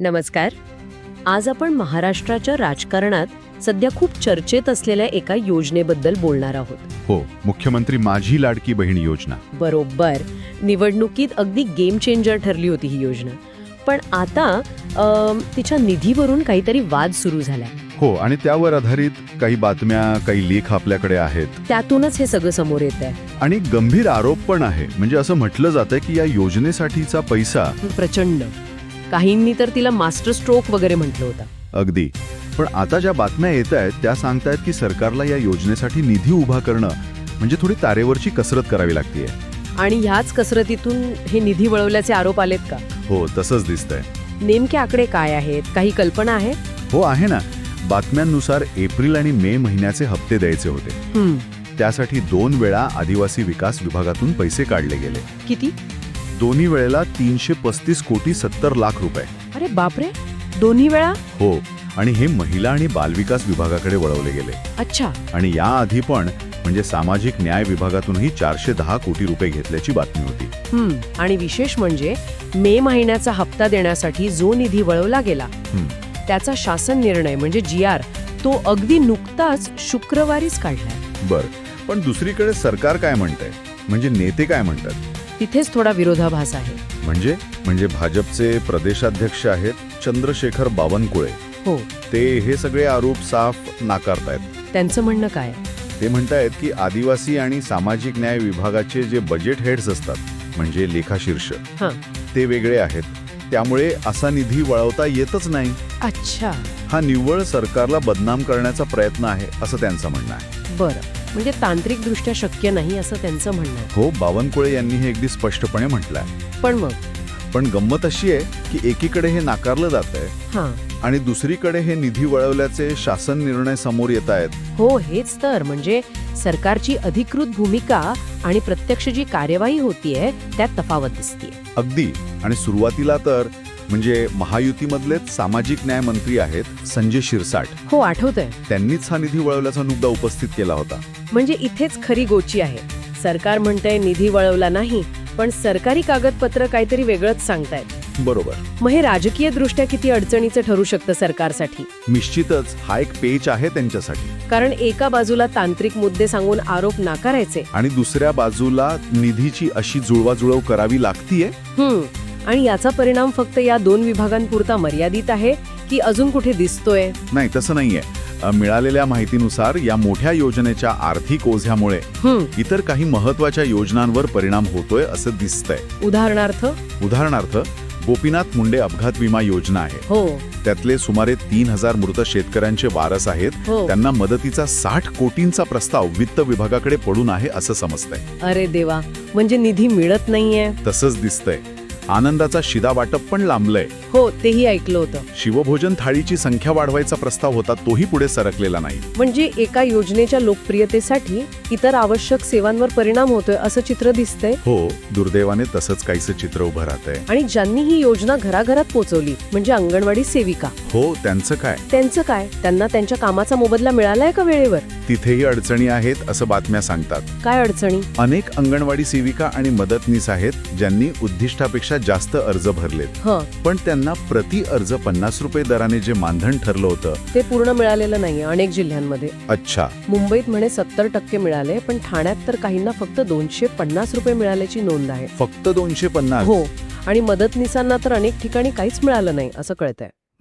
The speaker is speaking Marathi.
नमस्कार. आज आपण महाराष्ट्राच्या राजकारणात सध्या खूप चर्चेत असलेल्या एका योजनेबद्दल बोलणार आहोत. हो मुख्यमंत्री माझी लाडकी बहीण योजना. बरोबर. निवडणुकीत अगदी गेम चेंजर ठरली होती ही योजना. पण आता अम, तिच्या निधीवरून काहीतरी वाद सुरू झालाय. हो आणि त्यावर आधारित काही बातम्या काही लेख आपल्याकडे आहेत. त्यातूनच हे सगळं समोर येत आहे. आणि गंभीर आरोप पण आहे. म्हणजे असं म्हटलं जातं की या योजनेसाठीचा पैसा प्रचंड. काहींनी तर तिला मास्टर स्ट्रोक वगैरे म्हटलं होतं. अगदी. पण आता ज्या बातम्या येत आहेत त्या सांगतायत की सरकारला या योजनेसाठी निधी उभा करणं म्हणजे थोडी तारेवरची कसरत करावी लागतीये. आणि ह्याच कसरतीतून हे निधी वळवल्याचे आरोप आलेत का? हो तसंच दिसतंय. नेमके आकडे काय आहेत? काही कल्पना आहे? हो आहे ना. बातम्यांनुसार एप्रिल आणि मे महिन्याचे हप्ते द्यायचे होते. त्यासाठी दोन वेळा आदिवासी विकास विभागातून पैसे काढले गेले. किती? दोन्ही वेळेला तीनशे पस्तीस कोटी सत्तर लाख रुपये. अरे बापरे दोन्ही वेळा? हो आणि हे महिला आणि बालविकास विभागाकडे वळवले गेले. अच्छा. आणि याआधी पण म्हणजे सामाजिक न्याय विभागातूनही चारशे दहा कोटी रुपये घेतल्याची बातमी होती. आणि विशेष म्हणजे मे महिन्याचा हप्ता देण्यासाठी जो निधी वळवला गेला. त्याचा शासन निर्णय म्हणजे जी आर तो अगदी नुकताच शुक्रवारीच काढलाय. बर पण दुसरीकडे सरकार काय म्हणतंय? म्हणजे नेते काय म्हणतात? तिथेच थोडा विरोधाभास आहे. म्हणजे? म्हणजे भाजपचे प्रदेशाध्यक्ष आहेत चंद्रशेखर बावनकुळे. हो. ते हे सगळे आरोप साफ नाकारतायत. त्यांचं म्हणणं काय? ते म्हणतायत की आदिवासी आणि सामाजिक न्याय विभागाचे जे बजेट हेड्स असतात म्हणजे लेखाशीर्ष हां. ते वेगळे आहेत. त्यामुळे असा निधी वळवता येतच नाही. अच्छा. हा निव्वळ सरकारला बदनाम करण्याचा प्रयत्न आहे असं त्यांचं म्हणणं आहे. बरं. म्हणजे तांत्रिकदृष्ट्या शक्य नाही असं त्यांचं म्हणणं आहे. हो बावनकुळे यांनी हे अगदी स्पष्टपणे म्हटलंय. पण मग? पण गंमत अशी आहे की एकीकडे हे नाकारलं जात आहे हां. आणि दुसरीकडे हे निधी वळवल्याचे शासन निर्णय समोर येत आहेत. हो हेच तर. म्हणजे सरकारची अधिकृत भूमिका आणि प्रत्यक्ष जी कार्यवाही होतीये त्यात तफावत दिसतीये. अगदी. आणि सुरुवातीला तर म्हणजे महायुतीमधलेच सामाजिक न्याय मंत्री आहेत संजय शिरसाट. हो आठवतंय. त्यांनीच हा निधी वळवल्याचा मुद्दा उपस्थित केला होता. म्हणजे इथेच खरी गोची आहे. सरकार म्हणतंय निधी वळवला नाही पण सरकारी कागदपत्र काहीतरी वेगळंच सांगतायत. बरोबर. मग हे राजकीय दृष्ट्या किती अडचणीचं ठरू शकतं सरकारसाठी? निश्चितच हा एक पेच आहे त्यांच्यासाठी. कारण एका बाजूला तांत्रिक मुद्दे सांगून आरोप नाकारायचे. आणि दुसऱ्या बाजूला निधीची अशी जुळवाजुळव करावी लागतीये? हम्म आणि याचा परिणाम फक्त या दोन विभागांपुरता मर्यादित आहे की अजून कुठे दिसतोय? नाही तसं नाहीये. मिळालेल्या माहितीनुसार या मोठ्या योजनेच्या आर्थिक ओझ्यामुळे इतर काही महत्त्वाच्या योजनांवर परिणाम होतोय असं दिसतंय. उदाहरणार्थ? उदाहरणार्थ गोपीनाथ मुंडे अपघात विमा योजना आहे. हो. त्यातले सुमारे तीन हजार मृत शेतकऱ्यांचे वारस आहेत. हो. त्यांना मदतीचा साठ कोटींचा प्रस्ताव वित्त विभागाकडे पडून आहे असं समजतंय. अरे देवा म्हणजे निधी मिळत नाहीये. तसंच दिसतंय. आनंदाचा शिदा वाटप पण लांबलंय. हो तेही ऐकलं होतं. शिवभोजन थाळीची संख्या वाढवायचा प्रस्ताव होता तोही पुढे सरकलेला नाही. म्हणजे एका योजनेच्या लोकप्रियतेसाठी इतर आवश्यक सेवांवर परिणाम होतोय असं चित्र दिसतंय? हो दुर्दैवाने तसंच काहीसं चित्र उभं राहतंय. आणि ज्यांनी ही योजना घराघरात पोहोचवली म्हणजे अंगणवाडी सेविका. हो त्यांचं काय? त्यांचं काय? त्यांना त्यांच्या कामाचा मोबदला मिळालाय का वेळेवर? तिथेही अडचणी आहेत असं बातम्या सांगतात. काय अडचणी? अनेक अंगणवाडी सेविका आणि मदतनीस आहेत ज्यांनी उद्दिष्टापेक्षा जास्त अर्ज भरलेत. ह. पण त्यांना प्रति अर्ज पन्नास रुपये दराने जे मानधन ठरलं होतं. ते पूर्ण मिळालेलं नाहीये अनेक जिल्ह्यांमध्ये. अच्छा. मुंबईत म्हणे सत्तर टक्के मिळाले पण ठाण्यात तर काहींना फक्त दोनशे पन्नास रुपये मिळाल्याची नोंद आहे. फक्त दोनशे पन्नास? हो. आणि मदतनीसांना तर अनेक ठिकाणी काहीच मिळालं नाही असं कळतंय.